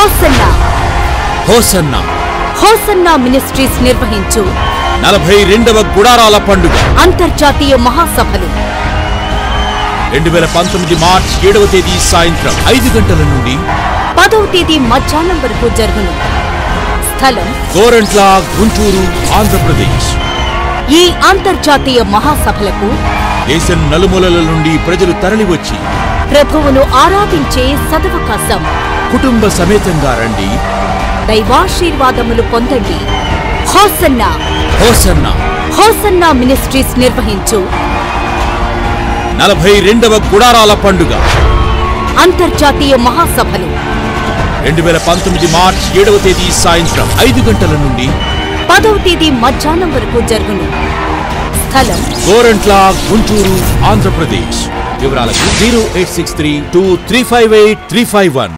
Hosanna. Hosanna. Hosanna ministries నిర్వహించు. నలభై రెండవ గుడారాల పండుగ. అంతర్జాతీయ మహాసభలు. రెండు వేల పంతొమ్మిది మార్చ్ ఏడవ తేదీ సాయంత్రం ఐదు గంటల నుండి పదవ తేదీ మధ్యాహ్నం వరకు జరుగును. స్థలం? గోరంట్ల గుంటూరు ఆంధ్రప్రదేశ్. ఈ అంతర్జాతీయ మహాసభలకు దేశం నలుమూలల నుండి ప్రజలు తరలివచ్చి ప్రభువును ఆరాధించే సదవకాశం. కుటుంబ సమేతంగా రండి. దైవాశీర్వాదములు పొందండి. హోసన్నా. హోసన్న. హోసన్నా మినిస్ట్రీస్ నిర్వహించు. నలభై రెండవ గుడారాల పండుగ. అంతర్జాతీయ మహాసభలు. రెండు వేల పంతొమ్మిది మార్చ్ ఏడవ తేదీ సాయంత్రం ఐదు గంటల నుండి పదవ తేదీ మధ్యాహ్నం వరకు జరుగును. స్థలం. గోరంట్ల గుంటూరు ఆంధ్రప్రదేశ్. వివరాలకు zero eight six three two three five eight three five one.